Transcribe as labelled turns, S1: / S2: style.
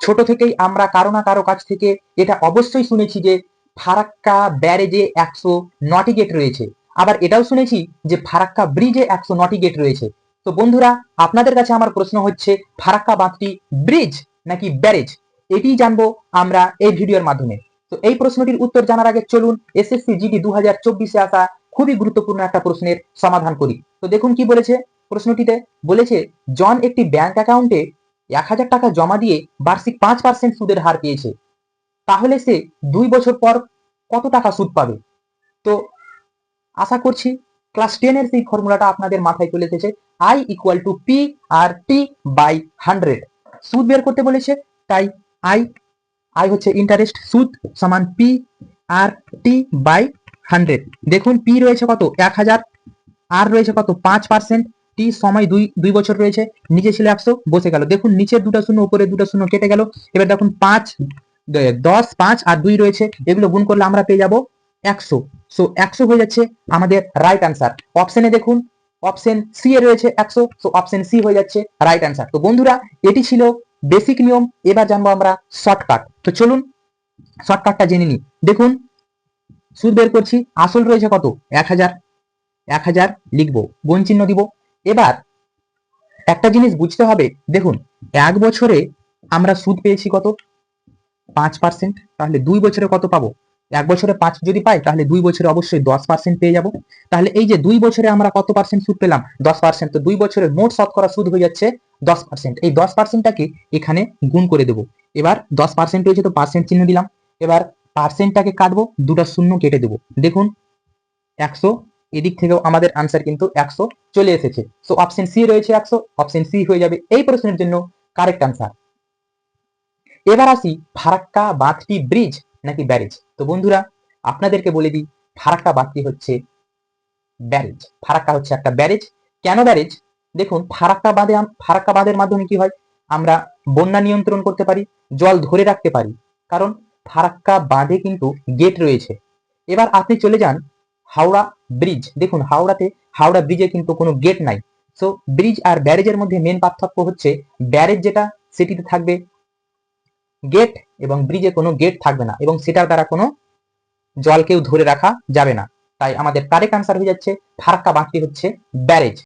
S1: ছোট থেকেই আমরা কারও না কারও কাছ থেকে এটা অবশ্যই শুনেছি যে ফারাক্কা ব্যারেজে একশো নটি গেট রয়েছে। আবার এটাও শুনেছি যে ফারাক্কা ব্রিজে একশো নটি গেট রয়েছে। তো বন্ধুরা, আপনাদের কাছে আমার প্রশ্ন হচ্ছে, ফারাক্কা বাঁধটি ব্রিজ নাকি ব্যারেজ? এটিই জানব আমরা এই ভিডিওর মাধ্যমে। তো এই প্রশ্নটির উত্তর জানার আগে চলুন এসএসসি জিডি দু হাজার চব্বিশে আসা খুবই গুরুত্বপূর্ণ একটা প্রশ্নের সমাধান করি। তো দেখুন কি বলেছে, প্রশ্নটিতে বলেছে, জন একটি ব্যাংক অ্যাকাউন্টে এক হাজার টাকা জমা দিয়ে বার্ষিক পাঁচ পার্সেন্ট সুদের হার পেয়েছে। তাহলে সে দুই বছর পর কত টাকা সুদ পাবে? তো আশা করছি ক্লাস টেনের সেই ফর্মুলাটা আপনাদের মাথায় চলে এসেছে। I equal to P R T by hundred সুদ বের করতে বলেছে, তাই আই আই হচ্ছে ইন্টারেস্ট সুদ সমান P R T by hundred দেখুন পি রয়েছে কত? এক হাজার আর রয়েছে কত? পাঁচ পার্সেন্ট টি সময় দুই দুই বছর রয়েছে। নিচে ছিল একশো, বসে গেল। দেখুন, নিচের দুটো শূন্য উপরে দুটো শূন্য কেটে গেল। এবার দেখুন, পাঁচ দশ, পাঁচ আর দুই রয়েছে। এগুলো গুণ করলে আমরা পেয়ে যাব একশো। সো একশো হয়ে যাচ্ছে আমাদের রাইট অ্যান্সার অপশনে দেখুন অপশন সি এ রয়েছে একশো। সো অপশন সি হয়ে যাচ্ছে রাইট অ্যান্সার তো বন্ধুরা, এটি ছিল বেসিক নিয়ম। এবার জানব আমরা শর্টকাট তো চলুন শর্টকাটটা জেনে নিই। দেখুন, সুদ বের করছি। আসল রয়েছে কত? এক হাজার। এক হাজার লিখব। গুণ চিহ্ন দিব। এবার একটা জিনিস বুঝতে হবে। দেখুন, এক বছরে আমরা সুদ পেয়েছি কত? পাঁচ পার্সেন্ট তাহলে দুই বছরে কত পাবো? এক বছরে পাঁচ যদি পাই, তাহলে দুই বছরে অবশ্যই দশ পার্সেন্ট পেয়ে যাব। তাহলে এই যে দুই বছরে আমরা কত পার্সেন্ট সুদ পেলাম? দশ পার্সেন্ট তো দুই বছরে মোট শতকরা সুদ হয়ে যাচ্ছে দশ পার্সেন্ট এই দশ পার্সেন্টটাকে এখানে গুণ করে দেবো। এবার দশ পার্সেন্ট হয়েছে তো পার্সেন্ট চিহ্ন দিলাম। এবার পার্সেন্টটাকে কাটবো, দুটো শূন্য কেটে দেবো। দেখুন, একশো এদিক থেকেও আমাদের আনসার কিন্তু একশো চলে এসেছে। সো অপশন সি রয়েছে একশো অপশন সি হয়ে যাবে এই প্রশ্নের জন্য কারেক্ট আনসার এবার আসি ফারাক্কা বাঁধটি ব্রিজ নাকি ব্যারেজ তো বন্ধুরা, আপনাদেরকে বলে দিই, ফারাক্কা বাঁধটি হচ্ছে ব্যারেজ ফারাক্কা হচ্ছে একটা ব্যারেজ কেন ব্যারেজ দেখুন, ফারাক্কা বাঁধে ফারাক্কা বাঁধের মাধ্যমে কি হয়? আমরা বন্যা নিয়ন্ত্রণ করতে পারি, জল ধরে রাখতে পারি। কারণ ফারাক্কা বাঁধে কিন্তু গেট রয়েছে। এবার আপনি চলে যান হাওড়া ব্রিজ দেখুন, হাওড়াতে, হাওড়া ব্রিজে কিন্তু কোনো গেট নাই। সো ব্রিজ আর ব্যারেজের মধ্যে মেন পার্থক্য হচ্ছে ব্যারেজ যেটা, সেটিতে থাকবে গেট এবং ব্রিজে কোনো গেট থাকবে না এবং সেটার দ্বারা কোনো জলকেও ধরে রাখা যাবে না। তাই আমাদের কারেক্ট আনসার হয়ে যাচ্ছে, ফারাক্কা বাঁকটি হচ্ছে ব্যারেজ